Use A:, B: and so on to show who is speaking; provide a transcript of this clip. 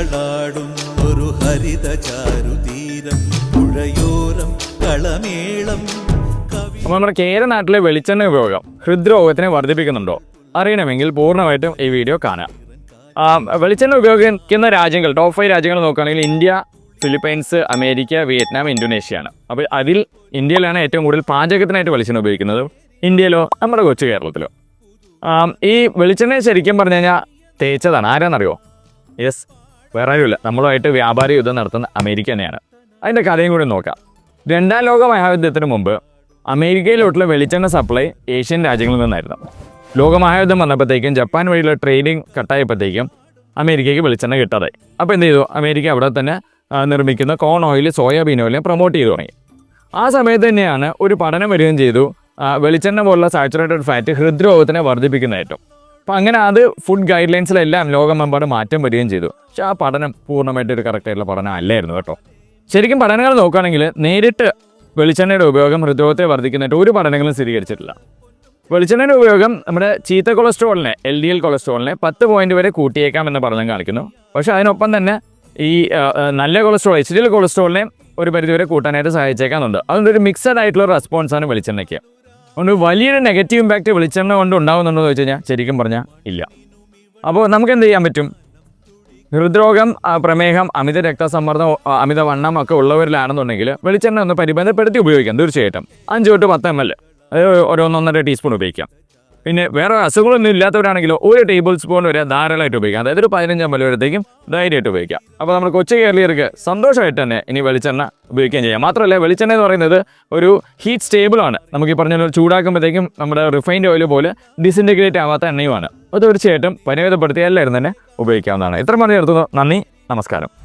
A: തിരകളാടും ഒരു ഹരിത ചാരുതീരം പുഴയോരം കളമേളം
B: അപ്പോൾ നമ്മുടെ കേരള നാട്ടിലെ വെളിച്ചെണ്ണ ഉപയോഗം ഹൃദ്രോഗത്തിനെ വർദ്ധിപ്പിക്കുന്നുണ്ടോ? അറിയണമെങ്കിൽ പൂർണമായിട്ടും ഈ വീഡിയോ കാണാം ആ, വെളിച്ചെണ്ണ ഉപയോഗിക്കുന്ന രാജ്യങ്ങൾ ടോപ്പ് ഫൈവ് രാജ്യങ്ങൾ നോക്കുകയാണെങ്കിൽ ഇന്ത്യ ഫിലിപ്പൈൻസ് അമേരിക്ക വിയറ്റ്നാം ഇന്തോനേഷ്യയാണ്. അപ്പോൾ അതിൽ ഇന്ത്യയിലാണ് ഏറ്റവും കൂടുതൽ പാചകത്തിനായിട്ട് വെളിച്ചെണ്ണ ഉപയോഗിക്കുന്നത്. ഇന്ത്യയിലോ നമ്മുടെ കൊച്ചു കേരളത്തിലോ. ഈ വെളിച്ചെണ്ണ ശരിക്കും പറഞ്ഞു കഴിഞ്ഞാൽ തേച്ചതാണ്. ആരാന്നറിയോ? യെസ് വേറെ ആരുമില്ല നമ്മളുമായിട്ട് വ്യാപാര യുദ്ധം നടത്തുന്ന അമേരിക്ക തന്നെയാണ്. അതിന്റെ കഥയും കൂടി നോക്കാം. രണ്ടാം ലോക മഹായുദ്ധത്തിന് മുമ്പ് അമേരിക്കയിലോട്ടുള്ള വെളിച്ചെണ്ണ സപ്ലൈ ഏഷ്യൻ രാജ്യങ്ങളിൽ നിന്നായിരുന്നു. ലോകമഹായുദ്ധം വന്നപ്പോഴത്തേക്കും ജപ്പാൻ വഴിയുള്ള ട്രേഡിംഗ് കട്ടായപ്പോഴത്തേക്കും അമേരിക്കയ്ക്ക് വെളിച്ചെണ്ണ കിട്ടാതായി. അപ്പോൾ എന്ത് ചെയ്തു? അമേരിക്ക അവിടെ തന്നെ നിർമ്മിക്കുന്ന corn oil soybean oil promote ചെയ്തു തുടങ്ങി. ആ സമയത്ത് തന്നെയാണ് ഒരു പഠനം വരികയും ചെയ്തു. വെളിച്ചെണ്ണ പോലുള്ള സാച്ചുറേറ്റഡ് ഫാറ്റ് ഹൃദ്രോഗത്തിനെ വർദ്ധിപ്പിക്കുന്നതായിട്ടും. അപ്പം അങ്ങനെ അത് ഫുഡ് ഗൈഡ് ലൈൻസിലെല്ലാം ലോകമെമ്പാട് മാറ്റം വരികയും ചെയ്തു. പക്ഷെ ആ പഠനം പൂർണമായിട്ട് ഒരു കറക്റ്റ് ആയിട്ടുള്ള പഠനം അല്ലായിരുന്നു കേട്ടോ. ശരിക്കും പഠനങ്ങൾ നോക്കുകയാണെങ്കിൽ നേരിട്ട് വെളിച്ചെണ്ണയുടെ ഉപയോഗം ഹൃദ്രോഗത്തെ വർദ്ധിക്കുന്നതായിട്ട് ഒരു പഠനങ്ങളും സ്ഥിരീകരിച്ചിട്ടില്ല. വെളിച്ചെണ്ണയുടെ ഉപയോഗം നമ്മുടെ ചീത്ത കൊളസ്ട്രോളിനെ എൽ ഡി എൽ കൊളസ്ട്രോളിനെ പത്ത് പോയിന്റ് വരെ കൂട്ടിയേക്കാം എന്ന് പഠനം കാണിക്കുന്നു. പക്ഷേ അതിനൊപ്പം തന്നെ ഈ നല്ല കൊളസ്ട്രോൾ എച്ച് ഡി എൽ കൊളസ്ട്രോളിനെ ഒരു പരിധിവരെ കൂട്ടാനായിട്ട് സഹായിച്ചേക്കാന്നുണ്ട്. അതുകൊണ്ട് ഒരു മിക്സഡ് ആയിട്ടുള്ള റെസ്പോൺസാണ് വെളിച്ചെണ്ണയ്ക്ക്. അതുകൊണ്ട് വലിയൊരു നെഗറ്റീവ് ഇമ്പാക്റ്റ് വെളിച്ചെണ്ണ കൊണ്ട് ഉണ്ടാകുന്നുണ്ടോ എന്ന് വെച്ച് കഴിഞ്ഞാൽ ശരിക്കും പറഞ്ഞാൽ ഇല്ല. അപ്പോൾ നമുക്ക് എന്ത് ചെയ്യാൻ പറ്റും? ഹൃദ്രോഗം പ്രമേഹം അമിത രക്തസമ്മർദ്ദം ആ, അമിത വണ്ണം ഒക്കെ ഉള്ളവരിലാണെന്നുണ്ടെങ്കിൽ വെളിച്ചെണ്ണ ഒന്ന് പരിബന്ധപ്പെടുത്തി ഉപയോഗിക്കാം തീർച്ചയായിട്ടും. അഞ്ച് തൊട്ട് പത്ത് എം എൽ അതായത് ഓരോന്നൊന്നര ടീസ്പൂൺ ഉപയോഗിക്കാം. പിന്നെ വേറെ അസുഖങ്ങളൊന്നും ഇല്ലാത്തവരാണെങ്കിലോ ഒരു ടേബിൾ സ്പൂൺ വരെ ധാരാളമായിട്ട് ഉപയോഗിക്കാം. അതായത് ഒരു പതിനഞ്ച് എൽ വരത്തേക്കും ധൈര്യമായിട്ട് ഉപയോഗിക്കാം. അപ്പോൾ നമ്മൾ കൊച്ചു കേരളീയർക്ക് സന്തോഷമായിട്ട് തന്നെ ഇനി വെളിച്ചെണ്ണ ഉപയോഗിക്കുകയും ചെയ്യാം. മാത്രമല്ല വെളിച്ചെണ്ണ എന്ന് പറയുന്നത് ഒരു ഹീറ്റ് സ്റ്റേബിളാണ് നമുക്ക് ഈ പറഞ്ഞ പോലെ ചൂടാക്കുമ്പോഴത്തേക്കും നമ്മുടെ റിഫൈൻഡ് ഓയിൽ പോലെ ഡിസിന്റഗ്രേറ്റ് ആവാത്ത എണ്ണയുമാണ്. അപ്പോൾ തീർച്ചയായിട്ടും പരിമിതപ്പെടുത്തി എല്ലാവരും തന്നെ ഉപയോഗിക്കാവുന്നതാണ്. ഇത്ര പറഞ്ഞു നിർത്തുന്നു. നന്ദി. നമസ്കാരം.